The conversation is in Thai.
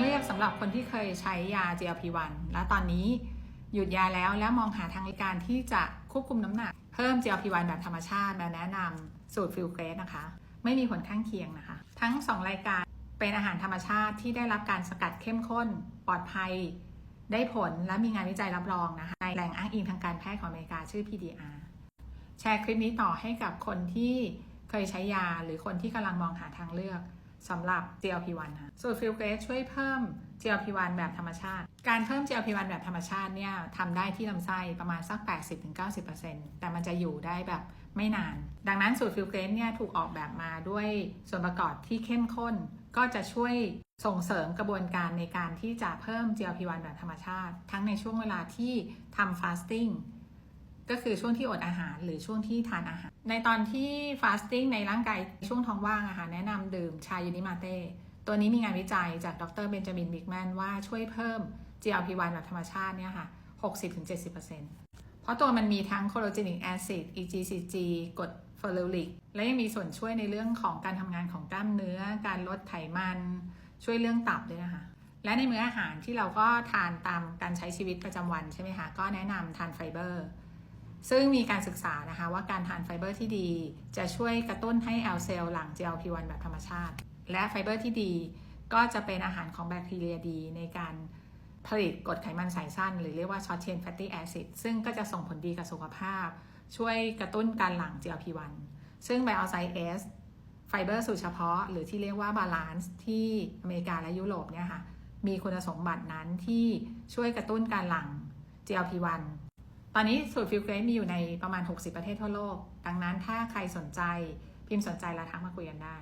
เลือกสำหรับคนที่เคยใช้ยา GLP-1 และตอนนี้หยุดยาแล้วและมองหาทางในการที่จะควบคุมน้ำหนัก เพิ่ม GLP-1 แบบธรรมชาติมาแนะนำสูตรฟิลเกรสนะคะ ไม่มีผลข้างเคียงนะคะ ทั้ง 2 รายการเป็นอาหารธรรมชาติที่ได้รับการสกัดเข้มข้น ปลอดภัย ได้ผลและมีงานวิจัยรับรองนะคะในแหล่งอ้างอิงทางการแพทย์ของอเมริกาชื่อ PDR แชร์คลิปนี้ต่อให้กับคนที่เคยใช้ยาหรือคนที่กำลังมองหาทางเลือก สำหรับ GLP-1 ค่ะสูตรฟิลเกรสช่วยเพิ่ม GLP-1 แบบธรรมชาติ การเพิ่ม GLP-1 แบบธรรมชาติเนี่ยทำได้ที่ลำไส้ประมาณสัก 80-90%แต่มันจะอยู่ได้แบบไม่นาน ดังนั้นสูตรฟิลเกรสเนี่ยถูกออกแบบมาด้วยส่วนประกอบที่เข้มข้น ก็จะช่วยส่งเสริมกระบวนการในการที่จะเพิ่ม GLP-1 แบบธรรมชาติ ทั้งในช่วงเวลาที่ทำ fasting ก็คือช่วงที่อดอาหารหรือช่วงที่ทานอาหาร ในตอนที่ fasting ในร่างกายช่วงท้องว่างอาหารแนะนำดื่มชายูนิมาเต้ตัวนี้มีงานวิจัยจากดรเบนจามินบิกแมนว่าช่วยเพิ่ม GLP-1 แบบธรรมชาติเนี่ยค่ะ 60-70%เพราะตัวมันมีทั้งโคโลเจนิกแอซิด EGCG กรดฟอร์ลูริก และยังมีส่วนช่วยในเรื่องของการทำงานของกล้ามเนื้อ การลดไขมัน ช่วยเรื่องตับด้วยนะคะ และในมื้ออาหารที่เราก็ทานตามการใช้ชีวิตประจำวันใช่ไหมคะ ก็แนะนำทานไฟเบอร์ ซึ่งมีการศึกษานะคะว่าการทานไฟเบอร์ที่ดี จะช่วยกระตุ้นให้แอลเซลหลัง GLP-1 แบบธรรมชาติ และไฟเบอร์ที่ดีก็จะเป็นอาหารของแบคทีเรียดี ในการผลิตกรดไขมันสายสั้น หรือเรียกว่า short chain fatty acid ซึ่งก็จะส่งผลดีกับสุขภาพ ช่วยกระตุ้นการหลัง GLP-1 ซึ่งไบโอไซเอสไฟเบอร์สูตรเฉพาะ หรือที่เรียกว่าบาลานซ์ที่อเมริกาและยุโรปเนี่ยค่ะมีคุณสมบัตินั้นที่ช่วยกระตุ้นการหลัง GLP-1 ตอนนี้สูตรฟิลเกรสมีอยู่ในประมาณ 60 ประเทศทั่วโลก ดังนั้นถ้าใครสนใจพิมพ์สนใจแล้วทักมาคุยกันได้